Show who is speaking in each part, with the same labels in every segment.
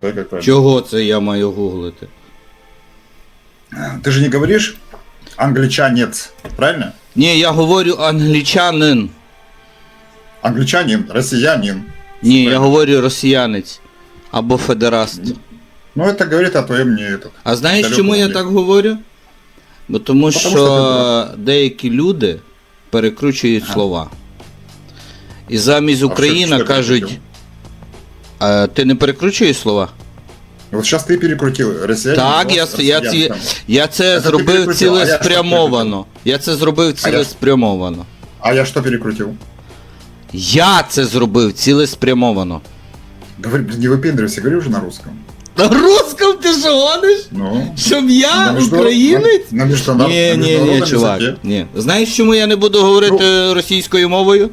Speaker 1: Так, как правильно.
Speaker 2: Чого це я маю гуглити?
Speaker 1: Ты же не говоришь англичанец, правильно?
Speaker 2: Ні, я говорю англічанин.
Speaker 1: Англичанин, россиянин.
Speaker 2: Ні, я
Speaker 1: Правильно.
Speaker 2: говорю росіянець. Або федераст.
Speaker 1: Ну, это говорит о твоем не этот.
Speaker 2: А знаєш,
Speaker 1: Далеко
Speaker 2: чому я
Speaker 1: не.
Speaker 2: так говорю? Бо тому що
Speaker 1: що
Speaker 2: деякі люди перекручують
Speaker 1: Ага.
Speaker 2: слова. І замість
Speaker 1: що-
Speaker 2: Україна
Speaker 1: що ти
Speaker 2: кажуть.
Speaker 1: перекрутив?
Speaker 2: А, ти не перекручуєш слова?
Speaker 1: Вот сейчас ты перекрутил россиянин.
Speaker 2: Так, я,
Speaker 1: вот
Speaker 2: я, ці,
Speaker 1: россиянцем.
Speaker 2: я це
Speaker 1: Це ти
Speaker 2: зробив
Speaker 1: перекрутив, а я що
Speaker 2: цілеспрямовано. Я це зробив
Speaker 1: А я-
Speaker 2: цілеспрямовано.
Speaker 1: А я что перекрутил?
Speaker 2: Я це зробив цілеспрямовано.
Speaker 1: Говори, не выпендривайся, говори уже на русском.
Speaker 2: На русском ти що гониш?
Speaker 1: Ну.
Speaker 2: Щоб я
Speaker 1: на международ-
Speaker 2: українець?
Speaker 1: На, на международ-
Speaker 2: Ні,
Speaker 1: на
Speaker 2: ні, ні,
Speaker 1: международном
Speaker 2: чувак.
Speaker 1: языке.
Speaker 2: Ні. Знаєш, чому я не буду говорити російською мовою?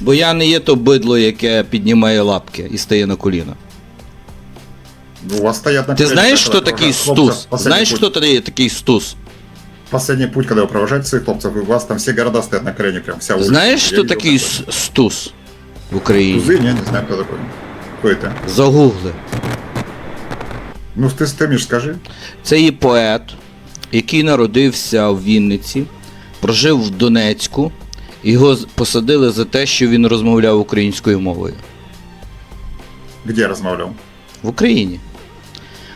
Speaker 2: Бо я не є то бидло, яке піднімає лапки і стає на коліна.
Speaker 1: У вас стоят на
Speaker 2: Ти
Speaker 1: коленях,
Speaker 2: знаєш,
Speaker 1: когда
Speaker 2: хто такий
Speaker 1: провожают хлопцев.
Speaker 2: стус?
Speaker 1: Последний
Speaker 2: Знаєш,
Speaker 1: путь.
Speaker 2: хто такий такий стус?
Speaker 1: Последний путь, когда вы провожаете своих хлопцев, и у вас там все города стоят на коленях, прям вся улица.
Speaker 2: Знаєш,
Speaker 1: Я
Speaker 2: хто
Speaker 1: видел
Speaker 2: такий
Speaker 1: такое.
Speaker 2: с- стус в Україні?
Speaker 1: Тузы? Не, не знаю, кто такой. Кто это?
Speaker 2: Загугли.
Speaker 1: Ну, ты, ты мне ж скажи.
Speaker 2: Це є поет, який народився в Вінниці, прожив в Донецьку, і його з- посадили за те, що він розмовляв українською мовою.
Speaker 1: Где я размовлял?
Speaker 2: В Україні.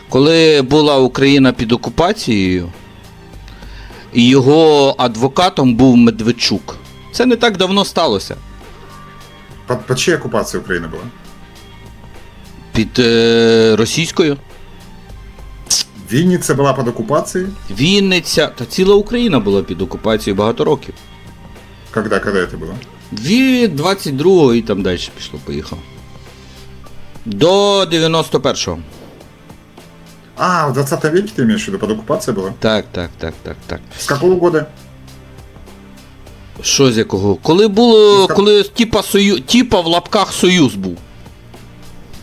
Speaker 2: Коли була Україна під окупацією, і його адвокатом був Медведчук. Це не так давно сталося.
Speaker 1: Под, под чьей оккупацией Украины была?
Speaker 2: Під е, російською.
Speaker 1: Винница была под оккупацией?
Speaker 2: Вінниця та ціла Україна була під окупацією багато років.
Speaker 1: Когда, когда это было?
Speaker 2: Дві 22-го і там далі пішло, поїхав. До 91-го.
Speaker 1: А, в 20 веке ты имеешь в виду, под оккупацией была?
Speaker 2: Так, так, так, так, так.
Speaker 1: С какого года?
Speaker 2: Що з якого? Коли було.
Speaker 1: Ну, ска-
Speaker 2: Коли типа, сою, типа в лапках Союз був.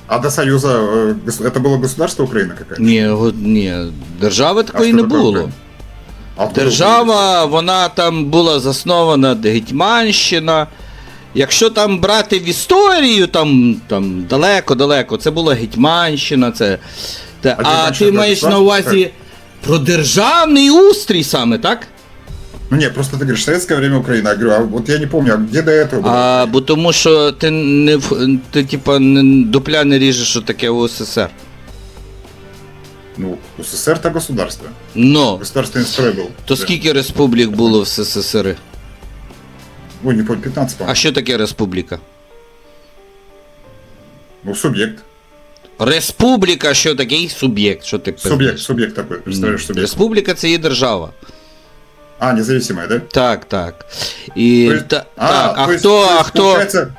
Speaker 1: А до Союза э, гос- это было государство Украина какая-то?
Speaker 2: Ні, го- ні, держави такої
Speaker 1: що
Speaker 2: не
Speaker 1: таке
Speaker 2: було.
Speaker 1: Україна? А откуда
Speaker 2: Держава, вона там була заснована Гетьманщина. Якщо там брати в історію, там, там далеко-далеко, це була Гетьманщина, це. Та,
Speaker 1: А
Speaker 2: а
Speaker 1: Гетьманщина
Speaker 2: ти маєш на
Speaker 1: государство?
Speaker 2: увазі про державний устрій саме, так?
Speaker 1: Ну нет, просто ты говоришь, советское время Украина. Я говорю, а вот я не помню, а где до этого было?
Speaker 2: А, бо тому що ти не в- ти, типа, не, дупля не ріжеш, що таке УССР.
Speaker 1: Ну, СССР это государство.
Speaker 2: Но,
Speaker 1: Государственный строй был.
Speaker 2: то
Speaker 1: Да.
Speaker 2: скільки республік було в СССР?
Speaker 1: Ой, не помню, 15,
Speaker 2: А
Speaker 1: по-моему.
Speaker 2: що таке республіка?
Speaker 1: Ну, субъект.
Speaker 2: Республіка, що такий суб'єкт, що ти
Speaker 1: Субъект,
Speaker 2: пиздиш?
Speaker 1: субъект такой, представляешь, субъект.
Speaker 2: Республіка це є держава.
Speaker 1: А, независимая, да?
Speaker 2: Так, так. І,
Speaker 1: То есть-
Speaker 2: та, так, а
Speaker 1: то есть-
Speaker 2: хто,
Speaker 1: то
Speaker 2: а
Speaker 1: есть,
Speaker 2: хто?
Speaker 1: Получается,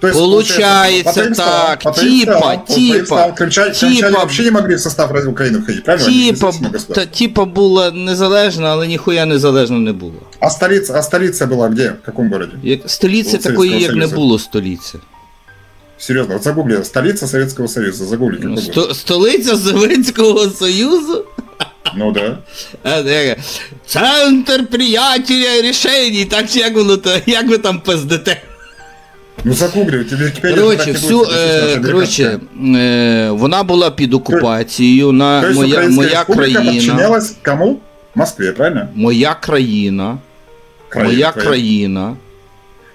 Speaker 1: то есть,
Speaker 2: Получается
Speaker 1: по твоим
Speaker 2: так,
Speaker 1: словам- по твоим
Speaker 2: типа,
Speaker 1: словам- по твоим
Speaker 2: типа,
Speaker 1: словам, Крымчане, крымчане
Speaker 2: типа.
Speaker 1: вообще не могли в состав разве Украины входить, правильно? Они
Speaker 2: Типа,
Speaker 1: независимое
Speaker 2: та,
Speaker 1: государство.
Speaker 2: типа була незалежна, але ніхуя незалежно не було.
Speaker 1: А столица, а столица была где? В каком городе?
Speaker 2: Як, столиці
Speaker 1: Було
Speaker 2: такої,
Speaker 1: Совєтського
Speaker 2: як не
Speaker 1: Союзу.
Speaker 2: було столиці.
Speaker 1: Серьезно, вот загугли, столица Советского Союза, загугли. какой город?
Speaker 2: Сто, столиця Совєтського Союзу?
Speaker 1: Ну да.
Speaker 2: А, де- Центр приятеля рішень, так чи як воно то, як ви там пиздите?
Speaker 1: Ну загугли, тебе Википедия
Speaker 2: Коротше,
Speaker 1: так и
Speaker 2: всю,
Speaker 1: будет, написано,
Speaker 2: е,
Speaker 1: что
Speaker 2: коротше,
Speaker 1: американская.
Speaker 2: е, вона була під окупацією, на
Speaker 1: То есть
Speaker 2: моя,
Speaker 1: Украинская
Speaker 2: моя
Speaker 1: республика
Speaker 2: країна.
Speaker 1: подчинялась кому? Москве, правильно?
Speaker 2: Моя країна.
Speaker 1: Країна
Speaker 2: моя
Speaker 1: твоя.
Speaker 2: країна.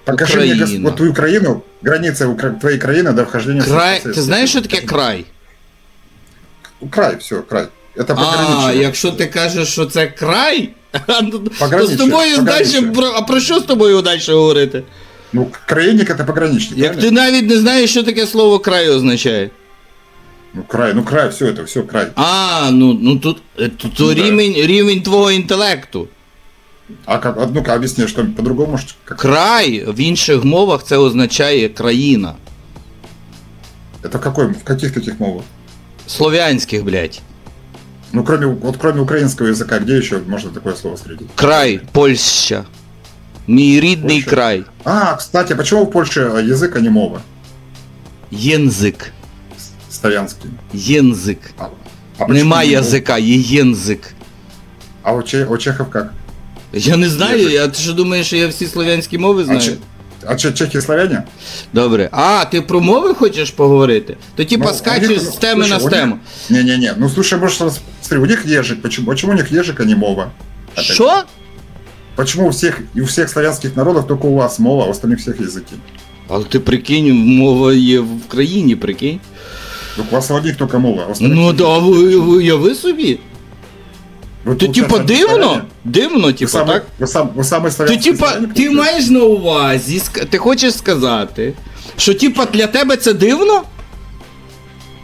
Speaker 1: Покажи мне гос-
Speaker 2: Украина.
Speaker 1: вот твою краину, границы Укра- твоей краины до вхождения в
Speaker 2: Край.
Speaker 1: Советский
Speaker 2: Ти знаєш, що
Speaker 1: Союз.
Speaker 2: таке край?
Speaker 1: Край, все, край. Это
Speaker 2: А,
Speaker 1: пограничье.
Speaker 2: якщо ти кажеш, що це край, то з
Speaker 1: Пограничье,
Speaker 2: тобою далі.
Speaker 1: пограничье.
Speaker 2: про- А про що з тобою далі говорити?
Speaker 1: Ну, краинник это пограничник,
Speaker 2: Як ти
Speaker 1: правильно?
Speaker 2: навіть не знаєш, що таке слово край означає.
Speaker 1: Ну, край, ну, край, все это, все, край.
Speaker 2: А, ну, ну тут е, то, то
Speaker 1: Ну, да.
Speaker 2: рівень, рівень твого інтелекту.
Speaker 1: А как, а ну-ка, объясни, что по-другому, что, как,
Speaker 2: Край в інших мовах це означає країна.
Speaker 1: это какой, в каких таких мовах?
Speaker 2: Слов'янських, блядь.
Speaker 1: Ну, кроме, вот кроме украинского языка, где еще можно такое слово встретить?
Speaker 2: Край, Польща. Мій рідний
Speaker 1: Польща?
Speaker 2: край.
Speaker 1: А, кстати, почему в Польше язык, а не мова?
Speaker 2: Єнзик.
Speaker 1: Славянский.
Speaker 2: Єнзик.
Speaker 1: А, а почему не мова?
Speaker 2: язика, є єнзик.
Speaker 1: А у, Че- у чехов как?
Speaker 2: Я не знаю, я ти що думаєш, що я всі слов'янські мови
Speaker 1: А,
Speaker 2: знаю?
Speaker 1: че- А че, чехи славяне?
Speaker 2: Добре. А, ти про мови хочеш поговорити? То типа
Speaker 1: Ну,
Speaker 2: скачеш
Speaker 1: них-
Speaker 2: з теми
Speaker 1: слушай,
Speaker 2: на
Speaker 1: них-
Speaker 2: тему.
Speaker 1: Не-не-не, ну слушай, может, раз- смотри, у них ежик, почему, почему у них ежик, а не мова? Опять.
Speaker 2: Що?
Speaker 1: Почему у всех, и у всех славянских народов только у вас мова, а у остальных всех языки?
Speaker 2: Але ти прикинь, мова є в країні, прикинь.
Speaker 1: Так у вас у одних только мова, а у остальных
Speaker 2: Ну
Speaker 1: всех
Speaker 2: да, ви, ви, уяви собі.
Speaker 1: Вы,
Speaker 2: То типа
Speaker 1: получается,
Speaker 2: дивно?
Speaker 1: славяне?
Speaker 2: Дивно,
Speaker 1: Вы
Speaker 2: типа,
Speaker 1: самый,
Speaker 2: так?
Speaker 1: вы, сам, вы самый
Speaker 2: То
Speaker 1: славянский
Speaker 2: типа,
Speaker 1: славянин,
Speaker 2: ти
Speaker 1: получается?
Speaker 2: маєш на увазі, ск- ти хочеш сказати, що типа для тебе це дивно?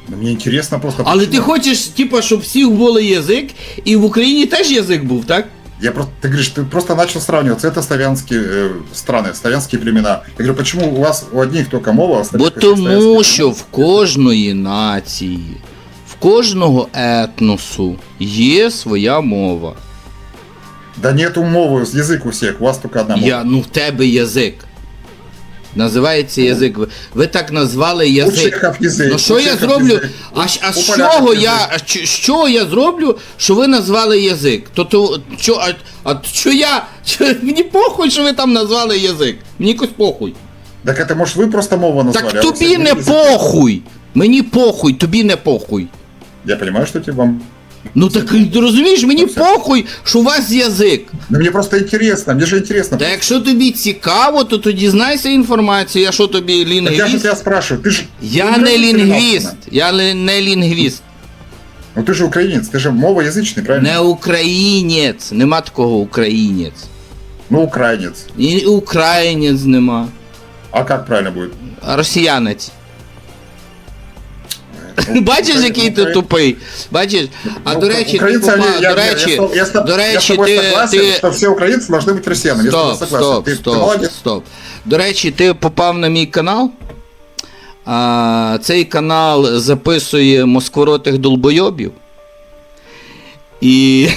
Speaker 1: Да мне интересно просто.
Speaker 2: Але ти
Speaker 1: почему.
Speaker 2: хочеш, типа, щоб всіх були язик, і в Україні теж язик був, так?
Speaker 1: Я просто, ты говоришь, ты просто начал сравнивать. Это славянские э, страны, славянские племена. Я говорю, почему у вас у одних только мова, а у остальных
Speaker 2: Бо
Speaker 1: у всех
Speaker 2: тому,
Speaker 1: славянские
Speaker 2: що в кожної нації, в кожного етносу є своя мова.
Speaker 1: Да нету мовы, язык у всех, у вас только одна мова.
Speaker 2: Я, ну в тебе язик. Називається язик. Ви, ви так назвали
Speaker 1: У
Speaker 2: язик.
Speaker 1: чехов язык.
Speaker 2: Ну що
Speaker 1: у
Speaker 2: я
Speaker 1: чехов
Speaker 2: зроблю?
Speaker 1: язык,
Speaker 2: А, щ- а
Speaker 1: у
Speaker 2: з
Speaker 1: поляков
Speaker 2: чого
Speaker 1: язык.
Speaker 2: я. а ч- з чого я зроблю, що ви назвали язик? То то що, а, а що я. Що, мені похуй, що ви там назвали язик. Мені якось похуй.
Speaker 1: Так это может вы просто мову назвали?
Speaker 2: Так
Speaker 1: а у
Speaker 2: тобі
Speaker 1: всех
Speaker 2: не
Speaker 1: язык.
Speaker 2: похуй. Мені похуй, тобі не похуй.
Speaker 1: Я понимаю, что тебе вам...
Speaker 2: Ну так ти розумієш, мені
Speaker 1: все.
Speaker 2: похуй, що у вас язик.
Speaker 1: Но мне просто интересно, мне же интересно.
Speaker 2: Та якщо тобі цікаво, то тоді знайся інформацію, я що тобі
Speaker 1: Так я же
Speaker 2: лінгвіст?
Speaker 1: тебя спрашиваю, ты же...
Speaker 2: Я
Speaker 1: ты
Speaker 2: не
Speaker 1: украинец или
Speaker 2: лінгвіст,
Speaker 1: нацина?
Speaker 2: я ли- не лінгвіст,
Speaker 1: Ну ты же украинец, ты же мовоязычный, правильно?
Speaker 2: не українець, нема такого українець.
Speaker 1: Ну украинец.
Speaker 2: І українець нема,
Speaker 1: А как правильно будет?
Speaker 2: а росіянець.
Speaker 1: Ну,
Speaker 2: Бачиш,
Speaker 1: укра-
Speaker 2: який ти
Speaker 1: укра-
Speaker 2: тупий? Бачиш? А
Speaker 1: Ну,
Speaker 2: до речі, ти
Speaker 1: украинцы,
Speaker 2: попа...
Speaker 1: они- я-
Speaker 2: до
Speaker 1: я- я
Speaker 2: речі,
Speaker 1: с тоб- я с тоб-
Speaker 2: до
Speaker 1: я с
Speaker 2: речі,
Speaker 1: тобой
Speaker 2: ти,
Speaker 1: согласен,
Speaker 2: ти...
Speaker 1: что все украинцы должны быть россиянами. Я с тобой
Speaker 2: Стоп,
Speaker 1: согласен.
Speaker 2: стоп,
Speaker 1: Ты- ты
Speaker 2: стоп,
Speaker 1: молодец.
Speaker 2: стоп. До речі, ти попав на мій канал. А, цей канал записує москворотих долбойобів. І,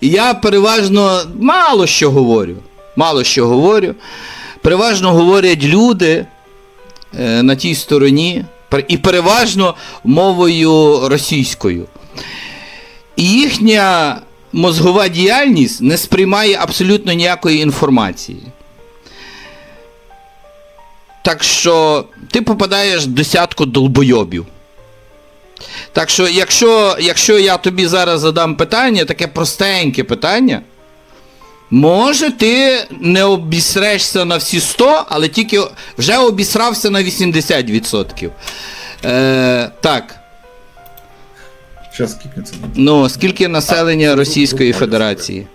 Speaker 2: і я переважно мало що говорю. Мало що говорю. Переважно говорять люди е, на тій стороні, пер- і переважно мовою російською. І їхня мозгова діяльність не сприймає абсолютно ніякої інформації. Так що ти попадаєш в десятку долбойобів. Так що, якщо, якщо я тобі зараз задам питання, таке простеньке питання, може ти не обісрешся на всі 100, але тільки вже обісрався на 80%. Е, так.
Speaker 1: Сейчас кикнется.
Speaker 2: Ну, скільки населення Російської Федерації?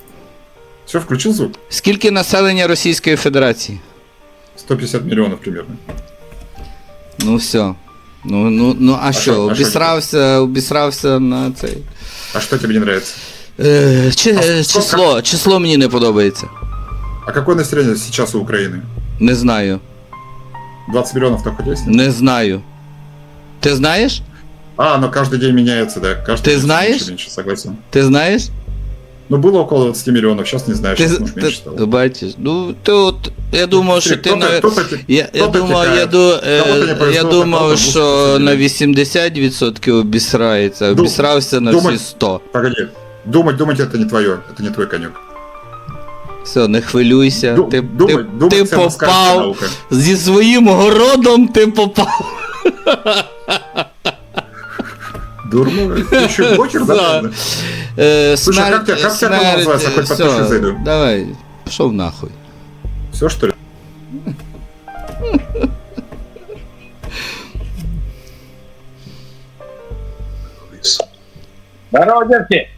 Speaker 1: Все, включил звук?
Speaker 2: Скільки населення Російської Федерації?
Speaker 1: 150 миллионов примерно.
Speaker 2: Ну все. Ну, ну, ну а, що,
Speaker 1: що- а що
Speaker 2: обісрався, обісрався на цей.
Speaker 1: А что тебе не нравится?
Speaker 2: Е, чи,
Speaker 1: А скільки?
Speaker 2: число, число мені не подобається.
Speaker 1: А какое население сейчас у Украины?
Speaker 2: Не знаю.
Speaker 1: 20 миллионов так хоть есть?
Speaker 2: Не знаю. Ти знаєш?
Speaker 1: А, но каждый день меняется, да. Каждый
Speaker 2: Ты
Speaker 1: день
Speaker 2: знаешь?
Speaker 1: Меньше, меньше, согласен.
Speaker 2: Ти знаєш?
Speaker 1: Ну, было около 20 миллионов, сейчас не знаю,
Speaker 2: Ти,
Speaker 1: сейчас может
Speaker 2: ти,
Speaker 1: меньше стало.
Speaker 2: бачиш. Ну, ти от, я думав, що ти
Speaker 1: Кто-то-
Speaker 2: на.
Speaker 1: кто-то те-
Speaker 2: Я, я
Speaker 1: кто-то
Speaker 2: думав,
Speaker 1: тікає.
Speaker 2: я, ду,
Speaker 1: Кому-то не
Speaker 2: е,
Speaker 1: повезло,
Speaker 2: я
Speaker 1: так
Speaker 2: думав,
Speaker 1: кому-то
Speaker 2: що
Speaker 1: бустер
Speaker 2: на
Speaker 1: посадили.
Speaker 2: 80% обісрається,
Speaker 1: Ду-
Speaker 2: обісрався на
Speaker 1: думать-
Speaker 2: всі 100.
Speaker 1: Погоди. Думать, думать это не твое, это не твой конек.
Speaker 2: Все, не хвилюйся.
Speaker 1: Ду-
Speaker 2: ти,
Speaker 1: думать,
Speaker 2: ти,
Speaker 1: думать
Speaker 2: ти
Speaker 1: це москальська
Speaker 2: попав.
Speaker 1: наука.
Speaker 2: Зі своїм городом ти попав.
Speaker 1: Дурно. Ты еще блогер, да?
Speaker 2: Да.
Speaker 1: наверное?
Speaker 2: Е,
Speaker 1: Слушай, а как тебя- как тебя канал называется? Хоть
Speaker 2: все,
Speaker 1: подпишись, зайду.
Speaker 2: Давай, пішов нахуй.
Speaker 1: Все, что ли?
Speaker 3: Здорово, девки!